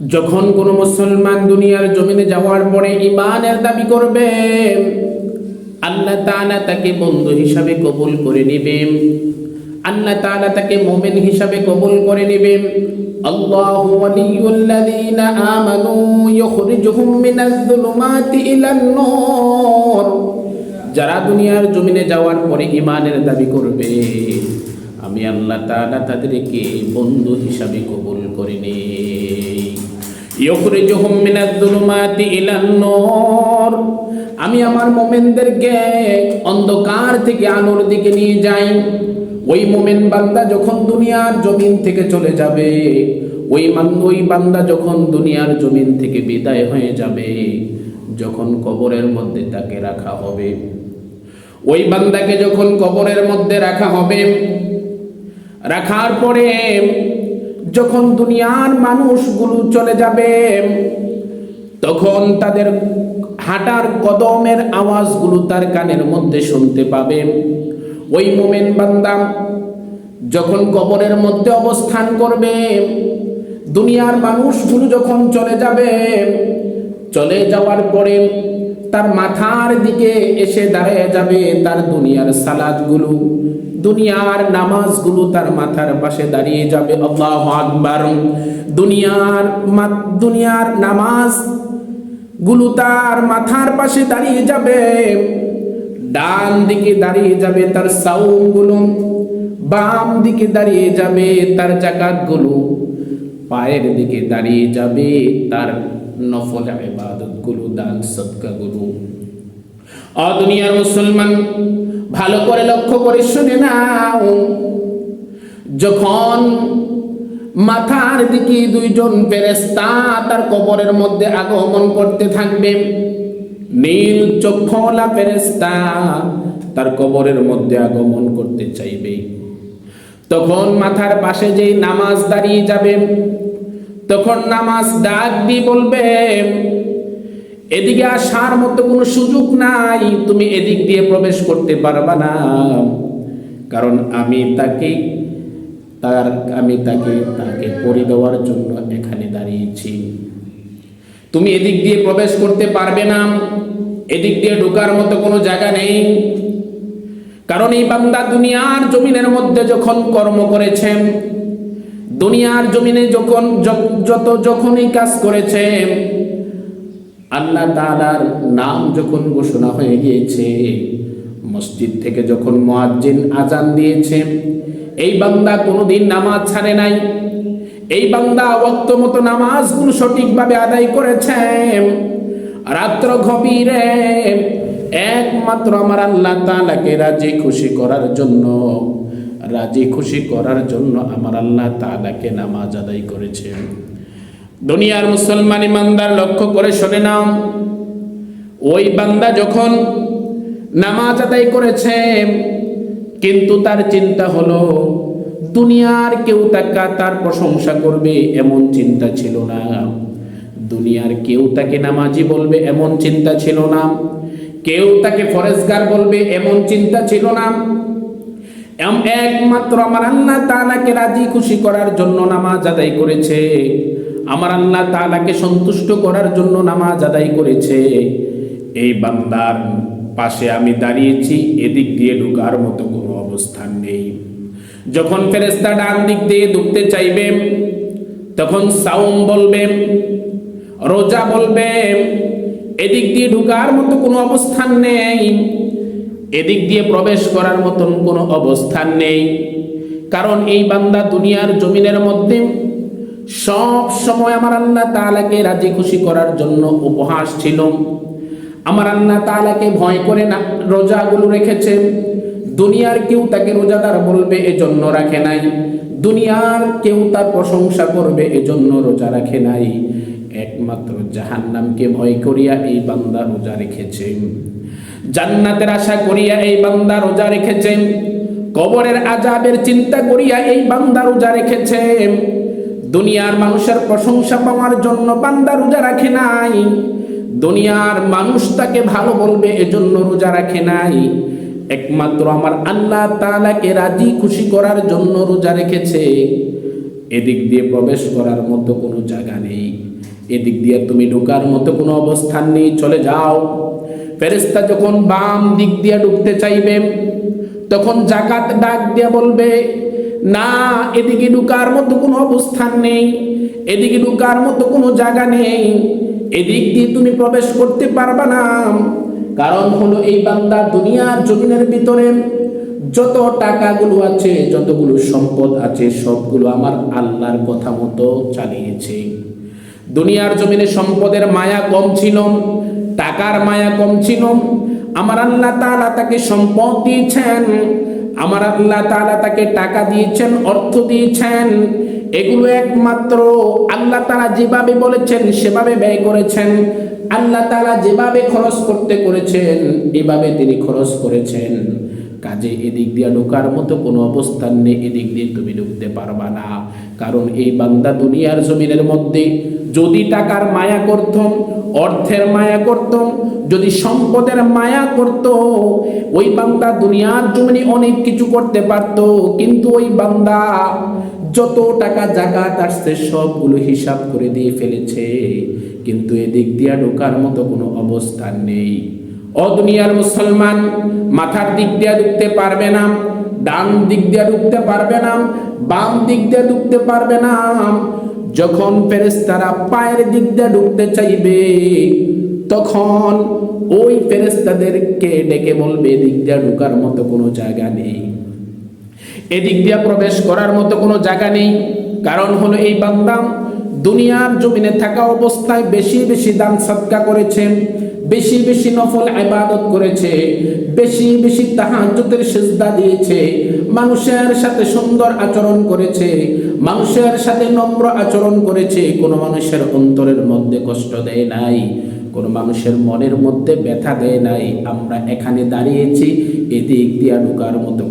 যখন কোনো মুসলমান দুনিয়ার জমিনে যাওয়ার পরে ইমানের দাবি করবে, আল্লাহ তাআলা তাকে বন্ধু হিসাবে কবুল করে নেবেন আল্লাহ তাআলা তাকে মোমেন হিসাবে কবুল করে নেবেন আল্লাহু ওয়ালিয়ুল্লাযীনা আমানু ইখরিজুহুম মিনাজ যুলুমাতি ইলান নূর। যারা দুনিয়ার জমিনে যাওয়ার পরে ইমানের দাবি করবে, আমি আল্লাহ তাআলা তাদেরকে বন্ধু হিসাবে কবুল করে নেই ইখরিজুহুম মিনাজ যুলুমাতি ইলান নূর। আমি আমার মোমেনদেরকে অন্ধকার থেকে আলোর দিকে নিয়ে যাই। ওই মোমেন বান্দা যখন দুনিয়ার জমিন থেকে চলে যাবে, ওই ওই বান্দা যখন দুনিয়ার জমিন থেকে বিদায় হয়ে যাবে, যখন কবরের মধ্যে তাকে রাখা হবে। ওই বান্দাকে যখন কবরের মধ্যে রাখা হবে, রাখার পরে যখন দুনিয়ার মানুষগুলো চলে যাবে, তখন তাদের হাঁটার কদমের আওয়াজগুলো তার কানের মধ্যে শুনতে পাবে। ওই মোমেন বান্দা যখন কবরের মধ্যে অবস্থান করবে, দুনিয়ার মানুষগুলো যখন চলে যাবে, চলে যাওয়ার পরে তার মাথার দিকে এসে দাঁড়িয়ে যাবে তার দুনিয়ার সালাদগুলো। দুনিয়ার নামাজগুলো তার মাথার পাশে দাঁড়িয়ে যাবে। আল্লাহ আকবার। দুনিয়ার দুনিয়ার নামাজগুলো তার মাথার পাশে দাঁড়িয়ে যাবে। ডান দিকে দাঁড়িয়ে যাবে তার সাউমগুলো বাম দিকে দাঁড়িয়ে যাবে তার জাকাতগুলো পায়ের দিকে দাঁড়িয়ে যাবে তার নফল ইবাদতগুলো দান সদকা অদুনিয়ার মুসলমান, ভালো করে লক্ষ্য করে শুনে নাও। যখন মাথার দিকে দুইজন ফেরেস্তা তার কবরের মধ্যে আগমন করতে থাকবে, নীল চক্ষলা ফেরেস্তা তার কবরের মধ্যে আগমন করতে চাইবে। তখন মাথার পাশে যে নামাজ দাঁড়িয়ে যাবে, তখন নামাজ ডাক দিয়ে বলবে এদিকে আসার মতো কোনো সুযোগ নাই, তুমি এদিক দিয়ে প্রবেশ করতে পারবা না। কারণ আমি তাকে, তার, আমি তাকে তাকে পরি দেওয়ার জন্য এখানে দাঁড়িয়েছি। তুমি এদিক দিয়ে প্রবেশ করতে পারবে না। এদিক দিয়ে ঢোকার মতো কোনো জায়গা নেই। কারণ এই বান্দা দুনিয়ার জমিনের মধ্যে যখন কর্ম করেছেন দুনিয়ার জমিনে যখন যত যখনই কাজ করেছে আল্লাহ তাআলার নাম যখন ঘোষণা হয়ে গিয়েছে, মসজিদ থেকে যখন মুয়াজ্জিন আজান দিয়েছে, এই বান্দা কোনোদিন নামাজ ছাড়ে নাই। এই বান্দা ওয়াক্ত মতো নামাজগুলো সঠিকভাবে আদায় করেছে। রাত্র গভীরে একমাত্র আমার আল্লাহ তালাকে রাজি খুশি করার জন্য, রাজি খুশি করার জন্য আমার আল্লাহ তাআলাকে নামাজ আদায় করেছে। দুনিয়ার মুসলমান ইমানদার লক্ষ্য করে শোনে নাও। ওই বান্দা যখন নামাজ আদায় করেছে, কিন্তু তার চিন্তা হলো, দুনিয়ার কেউ তাকা তার প্রশংসা করবে এমন চিন্তা ছিল না। দুনিয়ার কেউ তাকে নামাজি বলবে এমন চিন্তা ছিল না। কেউ তাকে ফরেজগার বলবে এমন চিন্তা ছিল না। একমাত্র আমার আল্লাহ তাআলাকে রাজি খুশি করার জন্য নামাজ আদায় করেছে। আমার আল্লাহ তাআলাকে সন্তুষ্ট করার জন্য নামাজ আদায় করেছে। এই বান্দার পাশে আমি দাঁড়িয়েছি, এদিক দিয়ে ঢুকার মতো কোনো অবস্থান নেই। যখন ফেরেস্তা ডান দিক দিয়ে ঢুকতে চাইবে, তখন সাউম বলবে, রোজা বলবে, এদিক দিয়ে ঢুকার মতো কোনো অবস্থান নেই। এদিক দিয়ে প্রবেশ করার মতন কোনো অবস্থান নেই। কারণ এই বান্দা দুনিয়ার জমিনের মধ্যে সব সময় আমার আল্লাহ তালাকে রাজি খুশি করার জন্য উপহাস ছিল। আমার আল্লাহ তালাকে ভয় করে না, রোজাগুলো রেখেছে। দুনিয়ার কেউ তাকে রোজাদার বলবে এজন্য রাখে নাই। দুনিয়ার কেউ তার প্রশংসা করবে এজন্য রোজা রাখে নাই। একমাত্র জাহান্নামকে ভয় করিয়া এই বান্দা রোজা রেখেছে। জান্নাতের আশা করিয়া এই বান্দা রোজা রেখেছে। কবরের আজাবের চিন্তা করিয়া এই বান্দা রোজা রেখেছে। দুনিয়ার মানুষের প্রশংসা পাওয়ার জন্য বান্দা রোজা রাখে নাই। দুনিয়ার মানুষ তাকে ভালো বলবে, এজন্য রোজা রাখে নাই। একমাত্র আমার আল্লাহ তাআলাকে রাজি খুশি করার জন্য রোজা রেখেছে। এদিক দিয়ে প্রবেশ করার মতো কোনো জায়গা নেই। এদিক দিয়ে তুমি ঢোকার মতো কোনো অবস্থান নেই, চলে যাও। ফেরেস্তা যখন বাম দিক দিয়ে ঢুকতে চাইবে, তখন জাকাত ডাক দিয়ে বলবে না, এদিকে ঢুকার মতো কোনো অবস্থান নেই, এদিকে ঢুকার মতো কোনো জায়গা নেই। এদিক দিয়ে তুমি প্রবেশ করতে পারবা না। কারণ হলো এই বান্দা দুনিয়ার জমিনের ভিতরে যত টাকাগুলো আছে, যতগুলো সম্পদ আছে, সবগুলো আমার আল্লাহর কথা মতো চালিয়েছে। দুনিয়ার জমিনে সম্পদের মায়া কম ছিল, টাকার মায়া কম ছিল। আমার আল্লাহ তাআলা তাকে সম্পদ দিয়েছেন। আমার আল্লাহ তাআলা তাকে টাকা দিয়েছেন, অর্থ দিয়েছেন। এগুলো একমাত্র আল্লাহ তারা যেভাবে বলেছেন, সেভাবে ব্যয় করেছেন। আল্লাহ তারা যেভাবে খরচ করতে করেছেন, এভাবে তিনি খরচ করেছেন। কাজে এদিক দিয়ে ঢোকার মতো কোনো অবস্থান নেই, এদিক দিয়ে তুমি ঢুকতে পারবা না। কারণ এই বান্দা দুনিয়ার জমিনের মধ্যে যদি টাকার মায়া করতম অর্থের মায়া করতম, যদি সম্পদের মায়া করত, ওই বান্দা দুনিয়ার জমিনে অনেক কিছু করতে পারত, কিন্তু ওই বান্দা যত টাকা জাকাত আসছে সবগুলো হিসাব করে দিয়ে ফেলেছে। কিন্তু এদিক দিয়া ঢোকার মতো কোনো অবস্থান নেই। অদুনিয়ার মুসলমান, মাথার দিক দিয়ে ঢুকতে পারবে না, ডান দিক দিয়ে ঢুকতে পারবে না, বাম দিক দিয়ে ঢুকতে পারবে না যখন ফেরেস্তারা পায়ের দিক দিয়ে ঢুকতে চাইবে, তখন ওই ফেরেস্তাদেরকে ডেকে বলবে এদিক দিয়ে ঢুকার মতো কোনো জায়গা নেই। এদিক দিয়ে প্রবেশ করার মতো কোনো জায়গা নেই। কারণ হলো এই বান্দাম দুনিয়ার জমিনে থাকা অবস্থায় বেশি বেশি দান সৎকা করেছে বেশি বেশি নফল ইবাদত করেছে, বেশি বেশি তাহাজ্জুদের সিজদা দিয়েছে, মানুষের সাথে সুন্দর আচরণ করেছে, মানুষের সাথে নম্র আচরণ করেছে, কোনো মানুষের অন্তরের মধ্যে কষ্ট দেয় নাই, কোনো মানুষের মনের মধ্যে ব্যথা দেয় নাই, আমরা এখানে দাঁড়িয়েছি, এদিক দিয়ে ঢুকার মতো